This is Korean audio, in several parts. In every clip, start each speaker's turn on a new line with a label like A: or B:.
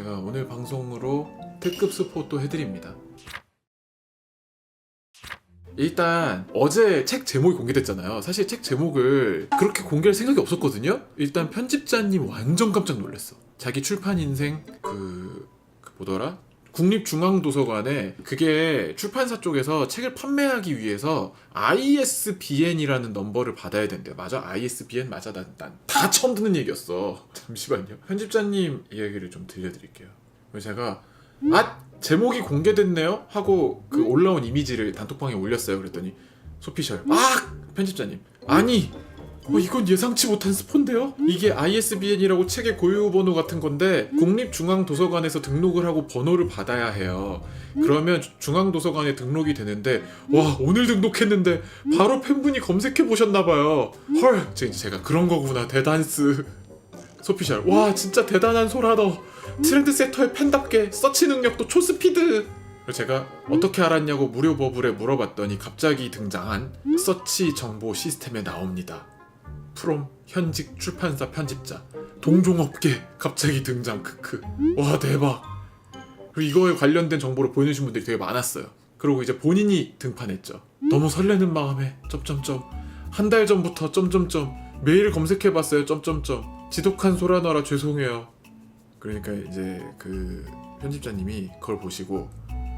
A: 제가 오늘 방송으로 특급 스포 또 해드립니다. 일단 어제 책 제목이 공개됐잖아요. 사실 책 제목을 그렇게 공개할 생각이 없었거든요. 일단 편집자님 완전 깜짝 놀랐어. 자기 출판 인생 그, 그 뭐더라? 국립중앙도서관에 그게 출판사 쪽에서 책을 판매하기 위해서 ISBN이라는 넘버를 받아야 된대요. 맞아? ISBN 맞아? 난다 처음 듣는 얘기였어. 잠시만요. 편집자님 이야기를 좀 들려드릴게요. 제가 아 제목이 공개됐네요 하고 그 올라온 이미지를 단톡방에 올렸어요. 그랬더니 소피셜 아 편집자님 아니 어, 이건 예상치 못한 스폰데요? 이게 ISBN이라고 책의 고유 번호 같은 건데 국립중앙도서관에서 등록을 하고 번호를 받아야 해요. 그러면 주- 중앙도서관에 등록이 되는데 와 오늘 등록했는데 바로 팬분이 검색해 보셨나 봐요. 헐 제- 제가 그런 거구나 대단스. 소피셜 와 진짜 대단한 소라더 트렌드 세터의 팬답게 서치 능력도 초스피드 제가 어떻게 알았냐고 무료 버블에 물어봤더니 갑자기 등장한 서치 정보 시스템에 나옵니다 프롬 현직 출판사 편집자. 동종업계 갑자기 등장 크크. 와 대박. 그리고 이거에 관련된 정보를 보내주신 분들이 되게 많았어요. 그리고 이제 본인이 등판했죠. 너무 설레는 마음에 점점점. 한 달 전부터 점점점. 매일 검색해봤어요 점점점. 지독한 소라너라 죄송해요. 그러니까 이제 그 편집자님이 그걸 보시고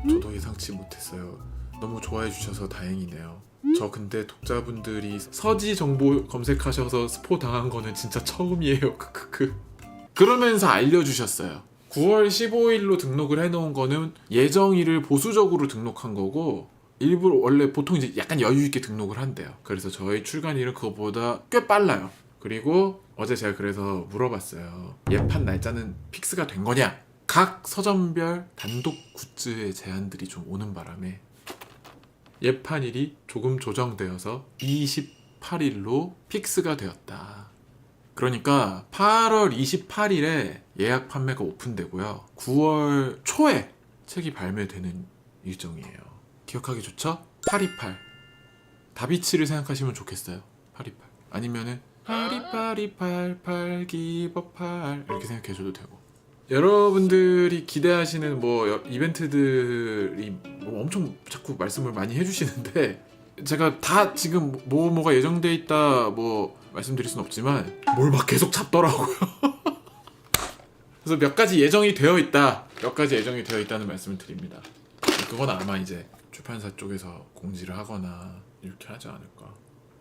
A: 저도 예상치 못했어요. 너무 좋아해 주셔서 다행이네요 저 근데 독자분들이 서지 정보 검색하셔서 스포 당한 거는 진짜 처음이에요 크크크 그러면서 알려주셨어요 9월 15일로 등록을 해놓은 거는 예정일을 보수적으로 등록한 거고 일부러 원래 보통 이제 약간 여유 있게 등록을 한대요. 그래서 저희 출간일은 그거보다 꽤 빨라요. 그리고 어제 제가 그래서 물어봤어요. 예판 날짜는 픽스가 된 거냐? 각 서점별 단독 굿즈의 제안들이 좀 오는 바람에 예판일이 조금 조정되어서 28일로 픽스가 되었다. 그러니까 8월 28일에 예약 판매가 오픈되고요. 9월 초에 책이 발매되는 일정이에요. 기억하기 좋죠? 828. 다비치를 생각하시면 좋겠어요. 828. 아니면은 82888 기버팔 이렇게 생각해 줘도 되고. 여러분들이 기대하시는 뭐 여- 이벤트들이 뭐 엄청 자꾸 말씀을 많이 해주시는데 제가 다 지금 뭐 뭐가 예정돼 있다 뭐 말씀드릴 순 없지만 뭘 막 계속 잡더라고요. 그래서 몇 가지 예정이 되어 있다. 몇 가지 예정이 되어 있다는 말씀을 드립니다. 그건 아마 이제 출판사 쪽에서 공지를 하거나 이렇게 하지 않을까.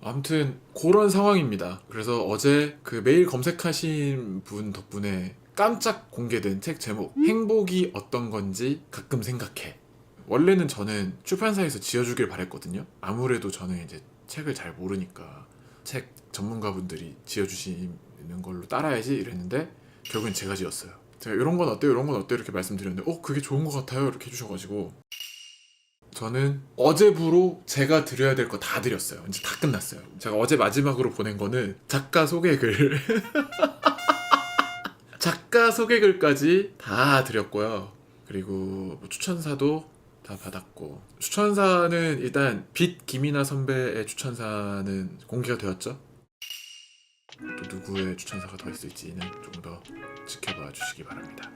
A: 아무튼 그런 상황입니다. 그래서 어제 그 메일 검색하신 분 덕분에 깜짝 공개된 책 제목 행복이 어떤 건지 가끔 생각해. 원래는 저는 출판사에서 지어주길 바랬거든요. 아무래도 저는 이제 책을 잘 모르니까 책 전문가분들이 지어주시는 걸로 따라야지 이랬는데 결국엔 제가 지었어요. 제가 이런 건 어때요, 이런 건 어때요 이렇게 말씀드렸는데 어 그게 좋은 것 같아요 이렇게 해주셔가지고 저는 어제부로 제가 드려야 될 거 다 드렸어요. 이제 다 끝났어요. 제가 어제 마지막으로 보낸 거는 작가 소개글 작가 소개글까지 다 드렸고요. 그리고 뭐 추천사도 다 받았고 추천사는 일단 빛 김이나 선배의 추천사는 공개가 되었죠. 또 누구의 추천사가 더 있을지는 조금 더 지켜봐 주시기 바랍니다.